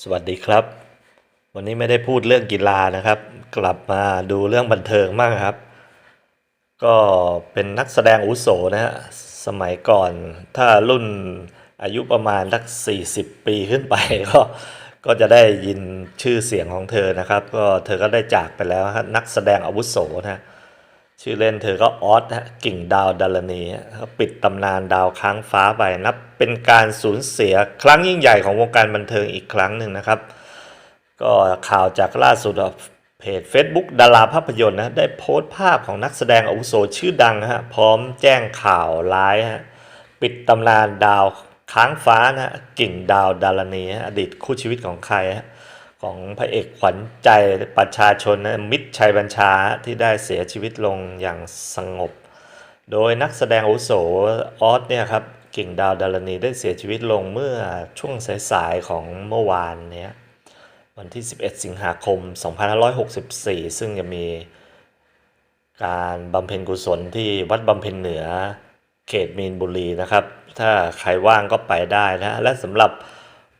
สวัสดีครับ วันนี้ไม่ได้พูดเรื่องกีฬานะครับ กลับมาดูเรื่องบันเทิงมากครับ ก็เป็นนักแสดงอุโสนะฮะสมัยก่อนถ้ารุ่นอายุประมาณสัก40 ปีขึ้นไปก็ก็จะได้ยินชื่อเสียงของเธอนะครับ ก็เธอก็ได้จากไปแล้วฮะนักแสดงอาวุโสนะ ชื่อเล่นเธอก็ออสกิ่งดาวดารณีฮะเขาปิดตำนานดาวค้างฟ้าไปนับเป็นการสูญเสียครั้งยิ่งใหญ่ของวงการบันเทิงอีกครั้งหนึ่งนะครับ ก็ข่าวจากล่าสุดอะเพจ Facebook ดาราภาพยนตร์นะได้โพสต์ภาพของนักแสดงอาวุโสชื่อดังนะฮะพร้อมแจ้งข่าวร้ายฮะปิดตำนานดาวค้างฟ้านะฮะกิ่งดาวดารณีอดีตคู่ชีวิตของใครฮะ ของพระเอกขวัญใจประชาชนนะมิตรชัยบัญชาที่ได้เสียชีวิตลงอย่างสงบ โดยนักแสดงอุโสออสเนี่ยครับกิ่งดาวดารณีได้เสียชีวิตลงเมื่อช่วงสายๆของเมื่อวานเนี้ยวันที่ 11 สิงหาคม 2564 ซึ่งจะมีการบำเพ็ญกุศลที่วัดบำเพ็ญเหนือเขตมีนบุรีนะครับ ถ้าใครว่างก็ไปได้นะ และสำหรับ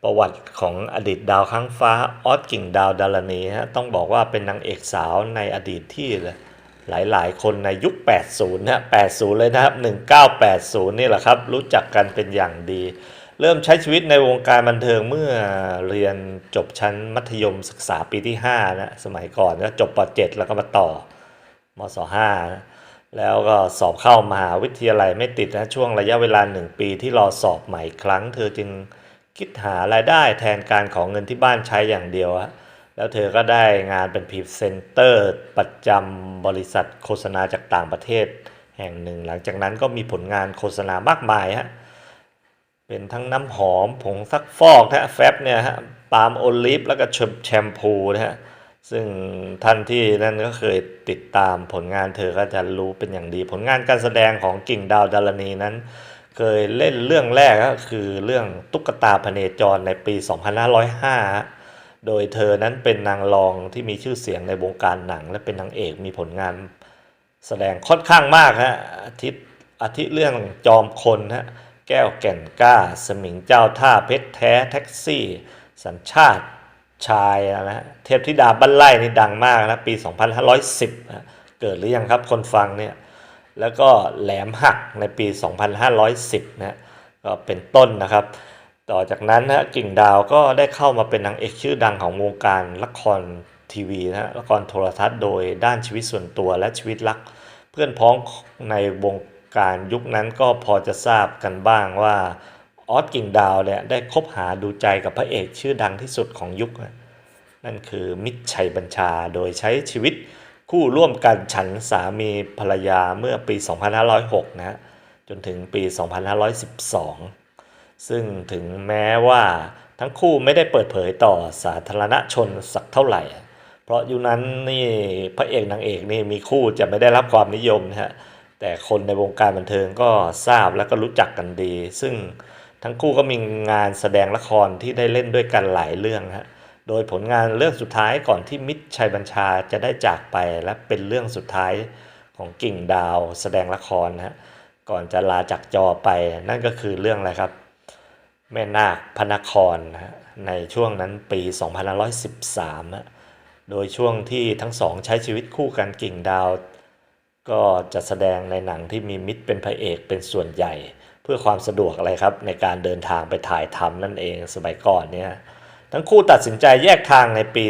ประวัติของอดีตดาวค้างฟ้าออสกิ่งดาวดารณีฮะต้องบอกว่าเป็นนางเอกสาวในอดีตที่หลายๆ คนในยุค 80 นะ 80 เลยนะครับ 1980 นี่แหละครับ รู้จักกันเป็นอย่างดี เริ่มใช้ชีวิตในวงการบันเทิงเมื่อเรียนจบชั้นมัธยมศึกษาปีที่ 5 นะ สมัยก่อนก็จบป .7 แล้วก็มาต่อมศ 5 นะแล้วก็สอบเข้ามหาวิทยาลัยไม่ติดนะ ช่วงระยะเวลาหนึ่งปีที่รอสอบใหม่ครั้ง เธอจึง คิดหารายได้แทนการของเงินที่บ้านใช้อย่างเดียวฮะแล้วเธอก็ได้งานเป็นพรีเซนเตอร์ ประจำบริษัทโฆษณาจากต่างประเทศ แห่งหนึ่ง หลังจากนั้นก็มีผลงานโฆษณามากมายฮะเป็นทั้งน้ำหอมผงซักฟอกนะฮะแฟบเนี่ยฮะปาล์มโอลิฟแล้วก็แชมพูนะฮะซึ่งท่านที่นั่นก็เคยติดตามผลงานเธอก็จะรู้เป็นอย่างดี ผลงานการแสดงของกิ่งดาวดารณีนั้น เคยเล่นเรื่องแรกก็คือเรื่องตุ๊กตาพเนจรในปี 2505 โดยเธอนั้นเป็นนางรองที่มีชื่อเสียงในวงการหนัง และเป็นนางเอกมีผลงานแสดงค่อนข้างมากฮะอาทิตย์อาทิตย์เรื่องจอมคนฮะแก้วแก่นกล้า สมิงเจ้าท่าเพชรแท้แท็กซี่ สัญชาติชายนะฮะเทพธิดาบ้านไร่นี่ดังมากนะปี 2510นะเกิดหรือยังครับคนฟังเนี่ย แล้วก็แหลมหักในปี 2510 นะก็เป็นต้นนะครับ ต่อจากนั้นนะกิ่งดาวก็ได้เข้ามาเป็นนางเอกชื่อดังของวงการละครทีวีนะฮะละครโทรทัศน์โดยด้านชีวิตส่วนตัวและชีวิตรัก เพื่อนพ้องในวงการยุคนั้นก็พอจะทราบกันบ้างว่าออสกิ่งดาวเนี่ยได้คบหาดูใจกับพระเอกชื่อดังที่สุดของยุคนะนั่นคือมิตรชัยบัญชาโดยใช้ชีวิต คู่ร่วมกันฉันสามีภรรยาเมื่อปี 2506 นะจนถึงปี 2512 ซึ่งถึงแม้ว่าทั้งคู่ไม่ได้เปิดเผยต่อสาธารณชนสักเท่าไหร่ เพราะยุคนั้นนี่พระเอกนางเอกนี่มีคู่จะไม่ได้รับความนิยมนะฮะแต่คนในวงการบันเทิงก็ทราบและก็รู้จักกันดี ซึ่งทั้งคู่ก็มีงานแสดงละครที่ได้เล่นด้วยกันหลายเรื่องฮะ โดยผลงานเรื่องสุดท้ายก่อนที่มิตรชัยบัญชาจะได้จากไปและเป็นเรื่องสุดท้ายของกิ่งดาวแสดงละครนะก่อนจะลาจากจอไปนั่นก็คือเรื่องอะไรครับ แม่นาคพนครนะฮะในช่วงนั้นปี 2513ฮะโดยช่วงที่ทั้งสองใช้ชีวิตคู่กันกิ่งดาว ก็จะแสดงในหนังที่มีมิตรเป็นพระเอกเป็นส่วนใหญ่ เพื่อความสะดวกอะไรครับ ในการเดินทางไปถ่ายทำนั่นเองสมัยก่อนเนี่ย ทั้งคู่ตัดสินใจแยกทางในปี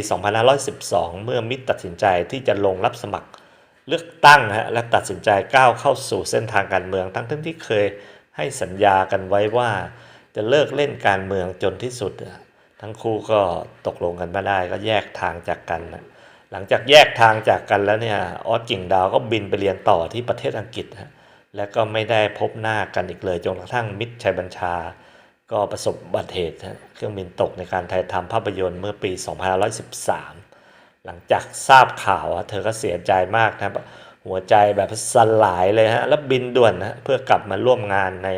2512 เมื่อมิตรตัดสินใจที่จะลงรับสมัครเลือกตั้งฮะและตัดสินใจก้าวเข้าสู่เส้นทางการเมือง ทั้งทั้งที่เคยให้สัญญากันไว้ว่า จะเลิกเล่นการเมืองจนที่สุดอะทั้งคู่ก็ตกลงกันไม่ได้ก็แยกทางจากกัน หลังจากแยกทางจากกันแล้วเนี่ยออสกิ่งดาวก็บินไปเรียนต่อที่ประเทศอังกฤษฮะและก็ไม่ได้พบหน้ากันอีกเลยจนกระทั่งมิตรชัยบัญชา ก็ประสบอุบัติเหตุเครื่องบินตกในการถ่ายทำภาพยนตร์เมื่อปี 2513 หลังจากทราบข่าวเธอก็เสียใจมากนะหัวใจแบบสลายเลยฮะแล้วบินด่วนนะเพื่อกลับมาร่วมงานใน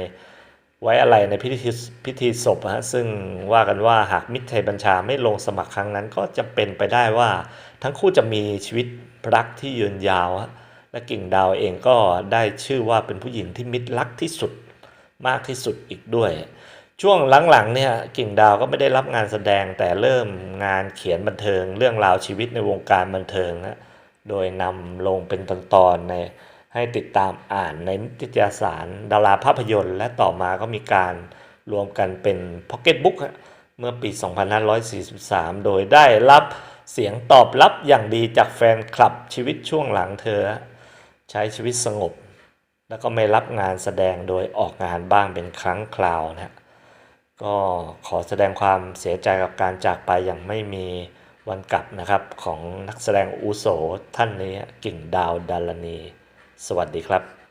ไว้อะไรในพิธีพิธีศพฮะซึ่งว่ากันว่าหากมิตรชัยบัญชาไม่ลงสมัครครั้งนั้น ก็จะเป็นไปได้ว่าทั้งคู่จะมีชีวิตรักที่ยืนยาวฮะและกิ่งดาวเองก็ได้ชื่อว่าเป็นผู้หญิงที่มิตรรักที่สุดมากที่สุดอีกด้วย ช่วงหลังๆเนี่ยกิ่งดาวก็ไม่ได้รับงานแสดงแต่เริ่มงานเขียนบันเทิง เรื่องราวชีวิตในวงการบันเทิงนะโดยนำลงเป็นตอนๆในให้ติดตามอ่านในนิตยสารดาราภาพยนตร์ และต่อมาก็มีการรวมกันเป็นพ็อกเก็ตบุ๊กเมื่อปี 2543 โดยได้รับเสียงตอบรับอย่างดีจากแฟนคลับชีวิตช่วงหลังเธอ ใช้ชีวิตสงบ แล้วก็ไม่รับงานแสดงโดยออกงานบ้างเป็นครั้งคราวนะฮะ ก็ขอแสดงความเสียใจกับการจากไปอย่างไม่มีวันกลับนะครับ ของนักแสดงอุโสท่านนี้กิ่งดาวดารณี สวัสดีครับ